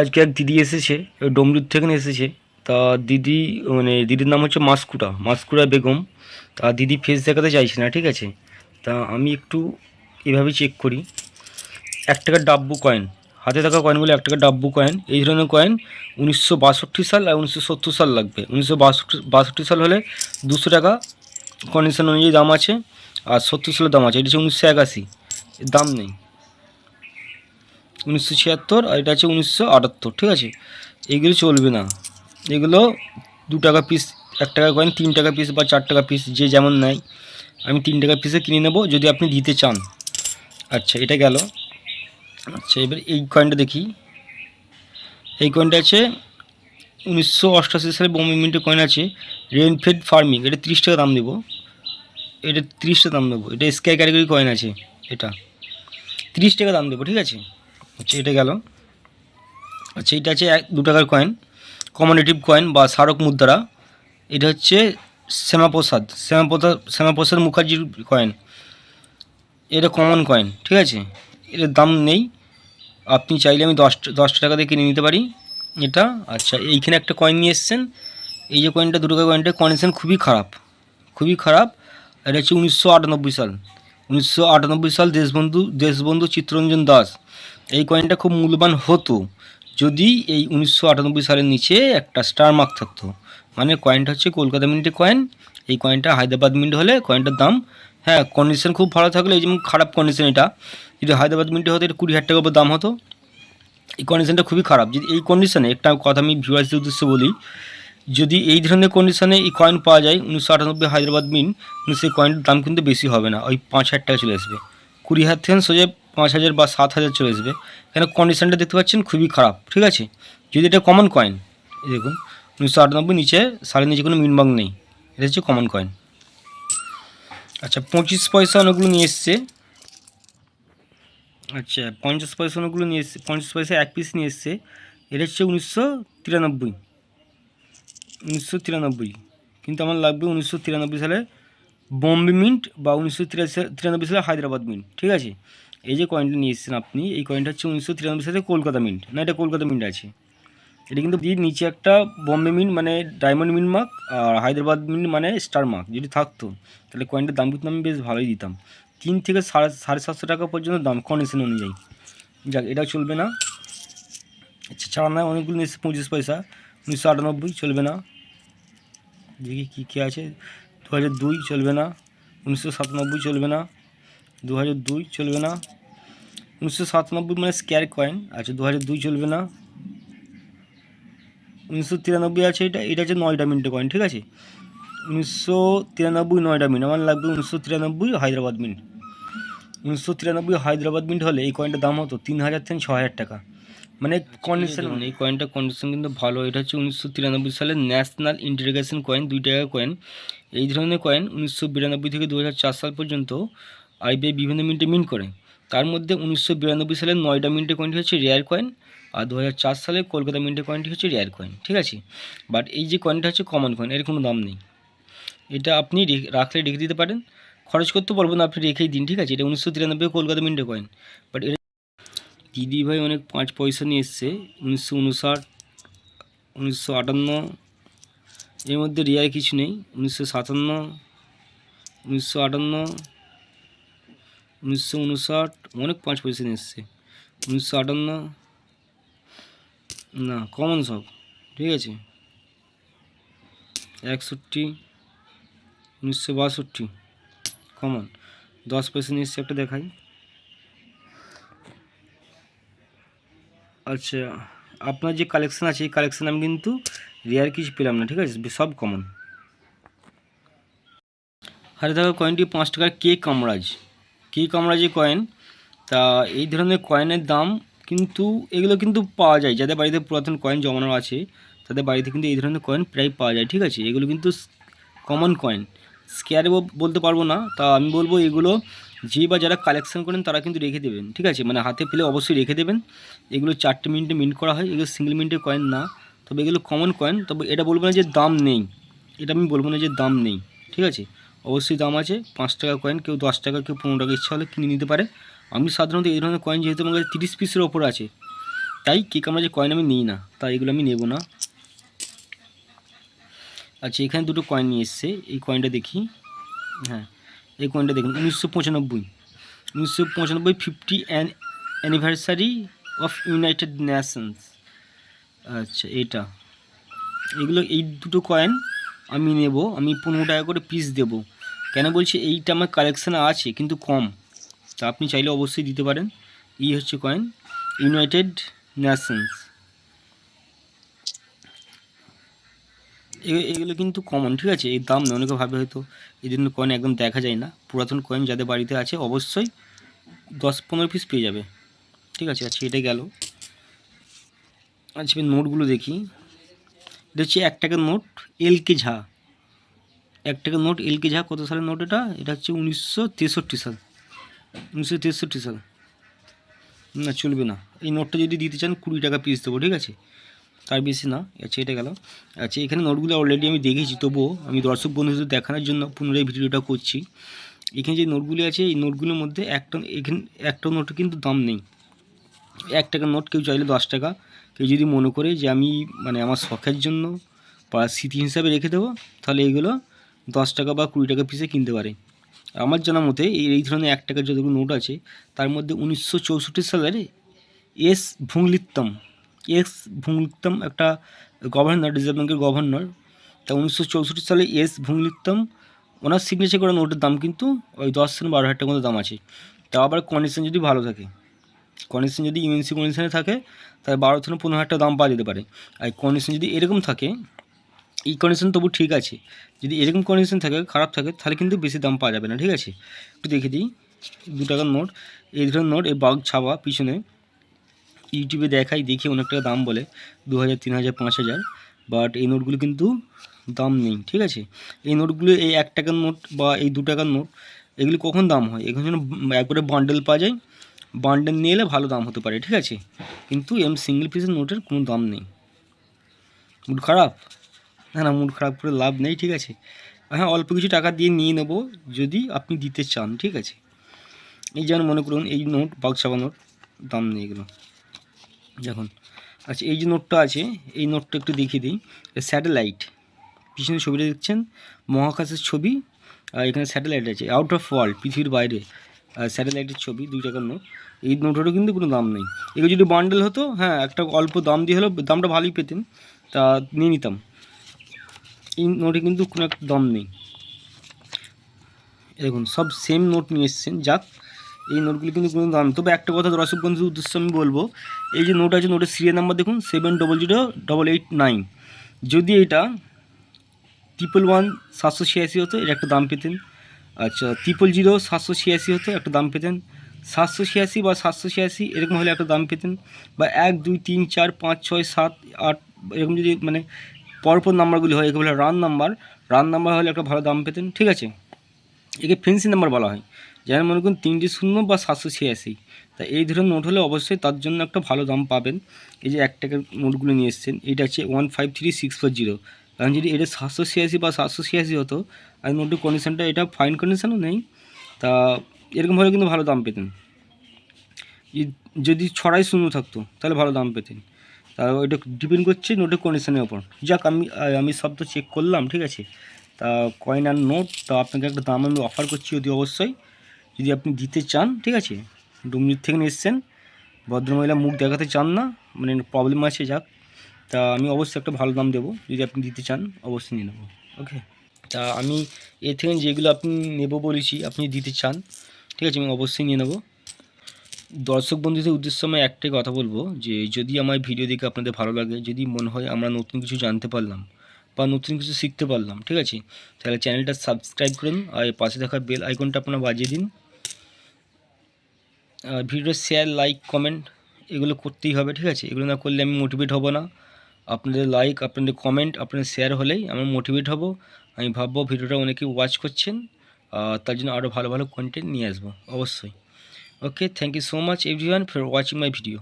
আজকে এক দিদি এসেছে ডমরুর থেকে এসেছে। তা দিদি মানে দিদির নাম হচ্ছে মাসকুটা, মাসকুড়া বেগম। তা দিদি ফেস দেখাতে চাইছে না, ঠিক আছে? তা আমি একটু এভাবে চেক করি। এক টাকার ডাব্বু কয়েন হাতে থাকা কয়েনগুলো এক টাকার ডাব্বু কয়েন এই ধরনের কয়েন উনিশশো বাষট্টি সাল আর উনিশশো সত্তর সাল লাগবে। উনিশশো সাল হলে দুশো টাকা কন্ডিশন অনুযায়ী দাম আছে, আর সত্তর সালের দাম আছে, এটা হচ্ছে উনিশশো দাম নেই। উনিশশো ছিয়াত্তর আর এটা আছে উনিশশো আটাত্তর, ঠিক আছে? এইগুলো চলবে না। এগুলো দু টাকা পিস এক টাকা কয়েন তিন টাকা পিস বা চার টাকা পিস যে যেমন নেয়। আমি তিন টাকা পিসে কিনে নেব, যদি আপনি দিতে চান। আচ্ছা এটা গেল। আচ্ছা এবার এই কয়েনটা দেখি। এই কয়েনটা আছে উনিশশো অষ্টাশি সালে বোম্বে মিন্টের কয়েন আছে রেনফেড ফার্মিং এটা তিরিশ টাকা দাম দেবো। এটা তিরিশ টাকা দাম দেবো। এটা স্কাই ক্যাটাগরি কয়েন আছে, এটা। তিরিশ টাকা দাম দেবো, ঠিক আছে? আচ্ছা এটা গেল। আচ্ছা এটা আছে এক দু টাকার কয়েন কমোডেটিভ কয়েন বা স্মারক মুদ্রা। এটা হচ্ছে শ্যামাপ্রসাদ। শ্যামাপ্রসাদ শ্যামাপ্রসাদ মুখার্জির কয়েন এটা কমন কয়েন ঠিক আছে? এটার দাম নেই। আপনি চাইলে আমি দশ দশ টাকা দিয়ে কিনে নিতে পারি। এটা আচ্ছা এইখানে একটা কয়েন নিয়ে এসছেন। এই যে কয়েনটা দু টাকা কয়েনটা কন্ডিশন খুবই খারাপ। খুবই খারাপ। এটা হচ্ছে উনিশশো আটানব্বই সাল। উনিশশো আটানব্বই সাল দেশবন্ধু দেশবন্ধু চিত্তরঞ্জন দাস। এই কয়েনটা খুব মূল্যবান হতো। যদি এই উনিশশো আটানব্বই সালের নিচে একটা স্টার মার্ক থাকতো। মানে কয়েনটা হচ্ছে কলকাতা মিন্টের কয়েন এই কয়েনটা হায়দ্রাবাদ মিন্ট হলে কয়েনটার দাম হ্যাঁ কন্ডিশন খুব ভালো থাকলে, এই যেমন খারাপ কন্ডিশন এটা, যদি হায়দ্রাবাদ মিন্টে হতো, এটা কুড়ি হাজার টাকার দাম হতো। এই কন্ডিশনটা খুবই খারাপ। যদি এই কন্ডিশনে একটা কথা আমি ভিউয়ার্সদের উদ্দেশ্যে বলি, যদি এই ধরনের কন্ডিশনে এই কয়েন পাওয়া যায়, উনিশশো আটানব্বই হায়দ্রাবাদ মিন সেই কয়েনটার দাম কিন্তু বেশি হবে না। ওই পাঁচ হাজার টাকা চলে আসবে। কুড়ি হাজার থেকে সোজা পাঁচ হাজার বা সাত হাজার চলে আসবে। এখানে কন্ডিশনটা দেখতে পাচ্ছেন খুবই খারাপ, ঠিক আছে? যদি এটা কমন কয়েন দেখুন, উনিশশো আটানব্বই নিচে সাড়ে নিচে কোনো মিনবাং নেই, এটা হচ্ছে কমন কয়েন আচ্ছা পঁচিশ পয়সা অনেকগুলো নিয়ে এসছে। আচ্ছা পঞ্চাশ পয়সা অনেকগুলো নিয়ে এসছে, পঞ্চাশ পয়সা এক পিস নিয়ে এসছে, এটা হচ্ছে উনিশশো তিরানব্বই। উনিশশো তিরানব্বই, কিন্তু আমার লাগবে উনিশশো তিরানব্বই সালে বম্বে মিন্ট বা উনিশশো তিরাশি তিরানব্বই সালে হায়দ্রাবাদ মিন্ট ঠিক আছে? এই যে কয়েনটা নিয়ে এসেছেন আপনি, এই কয়েনটা হচ্ছে উনিশশো তিরানব্বই সালে কলকাতা মিন্ট না, এটা কলকাতা মিন্ট আছে। এটা কিন্তু দিয়ে নিচে একটা বম্বে মিন্ট মানে ডায়মন্ড মিন্ট মার্ক আর হায়দ্রাবাদ মিন্ট মানে স্টার মার্ক যদি থাকতো, তাহলে কয়েনটার দাম কিন্তু আমি বেশ ভালোই দিতাম। তিন থেকে সাড়ে সাড়ে সাতশো টাকা পর্যন্ত দাম কন্ডিশন অনুযায়ী। যাক, এটা চলবে না। আচ্ছা চার অনেকগুলো নিয়ে এসছে, পঁচিশ পয়সা। উনিশশো আটানব্বই, চলবে না। দেখি কী কী আছে। দু হাজার দুই, চলবে না। উনিশশো সাতানব্বই, চলবে না। দু হাজার দুই চলবে না। উনিশশো সাতানব্বই মানে স্ক্যার কয়েন। আচ্ছা দু হাজার দুই চলবে না। উনিশশো তিরানব্বই আছে এটা এটা হচ্ছে নয়টা মিনিটের কয়েন ঠিক আছে? উনিশশো তিরানব্বই নয়টা মিনিট আমার লাগবে উনিশশো তিরানব্বই হায়দ্রাবাদ মিন্ট। উনিশশো তিরানব্বই হায়দ্রাবাদ মিন্ট হলে এই কয়েনটার দাম হতো তিন হাজার থেকে ছ হাজার টাকা। মানে কন্ডিশন মানে এই কয়েনটা কন্ডিশন কিন্তু ভালো। এটা হচ্ছে উনিশশো তিরানব্বই সালের ন্যাশনাল ইন্টিগ্রেশন কয়েন দুই টাকা কয়েন এই ধরনের কয়েন উনিশশো বিরানব্বই থেকে দু হাজার চার সাল পর্যন্ত আইবিআই বিভিন্ন মিনিটে মিন্ট করে। তার মধ্যে উনিশশো বিরানব্বই সালের নয়টা মিনিটের কয়েনটি হচ্ছে রেয়ার কয়েন আর দু হাজার চার সালে কলকাতা মিন্টের কয়েনটি হচ্ছে রেয়ার কয়েন, ঠিক আছে? বাট এই যে কয়েনটা হচ্ছে কমন কয়েন এর কোনো দাম নেই। এটা আপনি রাখলে রেখে দিতে পারেন। খরচ করতে পারব না, আপনি রেখেই দিন, ঠিক আছে? এটা উনিশশো তিরানব্বই কলকাতা মিন্টের কয়েন বাট এটা দিদি ভাই অনেক পাঁচ পয়সা নিয়ে এসছে, উনিশশো উনষাট, উনিশশো আটান্ন। এর মধ্যে রেয়ার কিছু নেই, উনিশশো সাতান্ন, উনিশশো আটান্ন উনিশশো উনষাট, অনেক পাঁচ নিয়ে এসছে। উনিশশো আটান্ন, না কমন সব, ঠিক আছে? একষট্টি, উনিশশো বাষট্টি কমন দশ নিয়ে এসছে, একটা দেখাই। আচ্ছা আপনার যে কালেকশান আছে, এই কালেকশান আমি কিন্তু রেয়ার কিছু পেলাম না, ঠিক আছে? সব কমন হারে থাকা কয়েনটি পাঁচ টাকার কে কামরাজ কে কামরাজের কয়েন তা এই ধরনের কয়েনের দাম কিন্তু এগুলো কিন্তু পাওয়া যায়। যাদের বাড়িতে পুরাতন কয়েন জমানো আছে, তাদের বাড়িতে কিন্তু এই ধরনের কয়েন প্রায় পাওয়া যায়, ঠিক আছে? এগুলো কিন্তু কমন কয়েন স্কেয়ারে বলতে পারব না, তা আমি বলব এগুলো যে বা যারা কালেকশন করেন তারা কিন্তু রেখে দেবেন, ঠিক আছে? মানে হাতে পেলে অবশ্যই রেখে দেবেন। এগুলো চারটে মিনিটে মিন্ট করা হয়, এগুলো সিঙ্গেল মিনিটের কয়েন না, তবে এগুলো কমন কয়েন তবে এটা বলব না যে দাম নেই। এটা আমি বলব না যে দাম নেই, ঠিক আছে? অবশ্যই দাম আছে, পাঁচ টাকা কয়েন কেউ দশ টাকা, কেউ পনেরো টাকা, ইচ্ছা হলে কিনে নিতে পারে। আমি সাধারণত এই ধরনের কয়েন যেহেতু আমার কাছে তিরিশ পিসের ওপর আছে, তাই কে কামড়া যে কয়েন আমি নিই না, তাই এগুলো আমি নেব না। আচ্ছা এখানে দুটো কয়েন নিয়ে এসছে, এই কয়েনটা দেখি। হ্যাঁ এই কয়েনটা দেখুন, উনিশশো পঁচানব্বই। উনিশশো পঁচানব্বই fifty anniversary of United Nations আচ্ছা এটা এগুলো এই দুটো কয়েন আমি নেব, আমি পনেরো টাকা করে পিস দেব। কেন বলছি এইটা আমার কালেকশানে আছে, কিন্তু কম। তা আপনি চাইলে অবশ্যই দিতে পারেন। এই হচ্ছে কয়েন ইউনাইটেড নেশনস এগুলো কিন্তু কমন ঠিক আছে? এর দাম নেই অনেকে ভাবে হয়তো এই জন্য কয়েন একদম দেখা যায় না। পুরাতন কয়েন যাদের বাড়িতে আছে, অবশ্যই দশ পনেরো পিস পেয়ে যাবে। ঠিক আছে আচ্ছা এটা গেল। আচ্ছা নোটগুলো দেখি। এটা হচ্ছে এক টাকার নোট, এল কে ঝা। এক টাকার নোট, এল কে ঝা, কত সালের নোট এটা? এটা হচ্ছে উনিশশো তেষট্টি সাল। উনিশশো তেষট্টি সাল। না, চলবে না। এই নোটটা যদি দিতে চান, কুড়ি টাকা পিস দেবো, ঠিক আছে? তার বেশি না আচ্ছা এটা গেল। আচ্ছা এখানে নোটগুলো অলরেডি আমি দেখেছি, তবুও আমি দর্শক বন্ধুদের দেখানোর জন্য পুনরায় ভিডিওটা করছি। এখানে যে নোটগুলি আছে, এই নোটগুলোর মধ্যে একটা, এখানে একটা নোটের কিন্তু দাম নেই। এক টাকার নোট কেউ চাইলে দশ টাকা কেউ যদি মনে করে যে আমি মানে আমার শখের জন্য বা স্মৃতি হিসাবে রেখে দেবো, তাহলে এইগুলো দশ টাকা বা কুড়ি টাকা পিসে কিনতে পারে। আমার জানা মতে এই এই ধরনের এক টাকার যতগুলো নোট আছে, তার মধ্যে উনিশশো চৌষট্টি সালের এস ভুংলিত্তম এস ভুংলিত্তম একটা গভর্নর, রিজার্ভ ব্যাঙ্কের গভর্নর, তা উনিশশো চৌষট্টি সালে এস ভুংলিত্তম, ওনার সিগনেচার করা নোটের দাম কিন্তু ওই দশ থেকে বারো হাজার টাকার মতো দাম আছে। তা আবার কন্ডিশন যদি ভালো থাকে। কন্ডিশন যদি ইউএনসি কন্ডিশনে থাকে, তাহলে বারো থেকে পনেরো হাজার টাকা দাম পাওয়া যেতে পারে। আর কন্ডিশন যদি এরকম থাকে, এই কন্ডিশন তবু ঠিক আছে। যদি এরকম কন্ডিশন থাকে, খারাপ থাকে, তাহলে কিন্তু বেশি দাম পাওয়া যাবে না, ঠিক আছে? একটু দেখে দিই, দু টাকার নোট। এই ধরনের নোট, এই বাঘ ছাপা পিছনে ইউটিউবে দেখাই, দেখি অনেক টাকা দাম বলে, দু হাজার, তিন হাজার, পাঁচ হাজার। বাট এই নোটগুলো কিন্তু দাম নেই, ঠিক আছে? এই নোটগুলো, এই এক টাকার নোট বা এই দু টাকার নোট, এগুলি কখন দাম হয়? এখানে যেন একবারে বান্ডেল পাওয়া যায়। বান্ডেল নিয়ে এলে ভালো দাম হতে পারে, ঠিক আছে? কিন্তু এম সিঙ্গেল পিসের নোটের কোনো দাম নেই। মুড খারাপ? না না মুড খারাপ করে লাভ নেই, ঠিক আছে? হ্যাঁ অল্প কিছু টাকা দিয়ে নিয়ে নেব, যদি আপনি দিতে চান, ঠিক আছে? এই যেমন মনে করুন, এই নোট বাক্সাবা নোট দাম নেই এগুলো। দেখুন আচ্ছা এই যে নোটটা আছে, এই নোটটা একটু দেখিয়ে দিই। স্যাটেলাইট পিছনে ছবিটা দেখছেন? মহাকাশের ছবি, আর এখানে স্যাটেলাইট আছে। আউট অফ ওয়ার্ল্ড পৃথিবীর বাইরে। স্যাটেলাইটের ছবি, দুই টাকার নোট এই নোটেরও কিন্তু কোনো দাম নেই। এগুলো যদি বান্ডেল হতো হ্যাঁ একটা অল্প দাম দিয়ে হলেও দামটা ভালোই পেতেন। তা নিয়ে নিতাম। এই নোটে কিন্তু কোনো একটা দাম নেই। দেখুন, সব সেম নোট নিয়ে এসছেন। যাক, এই নোটগুলি কিন্তু কোনো দাম তবে একটা কথা দর্শক বন্ধুর উদ্দেশ্যে আমি বলব, এই যে নোট আছে নোটের সিরিয়াল নাম্বার দেখুন seven double zero double eight nine যদি এটা ট্রিপল ওয়ান সাতশো ছিয়াশি হতো এটা একটা দাম পেতেন। আচ্ছা ট্রিপল জিরো সাতশো ছিয়াশি হতো একটা দাম পেতেন। সাতশো ছিয়াশি বা সাতশো ছিয়াশি, এরকম হলে একটা দাম পেতেন। বা এক, দুই, তিন, চার, পাঁচ, ছয়, সাত, আট, এরকম যদি মানে পরপর নাম্বারগুলি হয়, এগুলো রান নাম্বার রান নাম্বার হলে একটা ভালো দাম পেতেন, ঠিক আছে? একে ফেন্সি নাম্বার বলা হয়। যেমন মনে করুন, তিনটি শূন্য বা সাতশো ছিয়াশি। তা এই ধরনের নোট হলে অবশ্যই তার জন্য একটা ভালো দাম পাবেন। এই যে এক টাকার নোটগুলো নিয়ে এসছেন এইটা হচ্ছে one five three six four zero কারণ যদি এটা সাতশো ছিয়াশি বা সাতশো ছিয়াশি হতো আর নোটের কন্ডিশনটা এটা ফাইন কন্ডিশনও নেই, তা এরকম হলে কিন্তু ভালো দাম পেতেন। যদি ছড়াই শূন্য থাকতো, তাহলে ভালো দাম পেতেন। তা ওইটা ডিপেন্ড করছে নোটের কন্ডিশনের ওপর যাক, আমি আমি সব তো চেক করলাম, ঠিক আছে? তা কয়েন আর নোট তা আপনাকে একটা দাম আমি অফার করছি যদি অবশ্যই। যদি আপনি দিতে চান, ঠিক আছে? ডুমনির থেকে এসছেন, ভদ্রমহিলা মুখ দেখাতে চান না মানে প্রবলেম আছে, যাক। তা আমি অবশ্যই একটা ভালো দাম দেবো। যদি আপনি দিতে চান, অবশ্যই নিয়ে নেব। ওকে? তা আমি এর থেকে যেগুলো আপনি নেব বলেছি, আপনি দিতে চান, ঠিক আছে, আমি অবশ্যই নিয়ে নেব। দর্শক বন্ধুদের উদ্দেশ্যে আমি একটাই কথা বলব, যে যদি আমার ভিডিও দেখে আপনাদের ভালো লাগে, যদি মনে হয় আমরা নতুন কিছু জানতে পারলাম বা নতুন কিছু শিখতে পারলাম, ঠিক আছে, তাহলে চ্যানেলটা সাবস্ক্রাইব করুন আর পাশে থাকা বেল আইকনটা আপনারা বাজিয়ে দিন। ভিডিও শেয়ার লাইক কমেন্ট এগুলো করতেই হবে, ঠিক আছে, এগুলো না করলে আমি মোটিভেট হব না। আপনাদের লাইক আপনাদের কমেন্ট আপনাদের শেয়ার হলেই আমি মোটিভেট হব। আমি ভাববো ভিডিওটা অনেকে ওয়াচ করছেন তার জন্য আরও ভালো ভালো কন্টেন্ট নিয়ে আসব, অবশ্যই। Okay thank you so much everyone for watching my video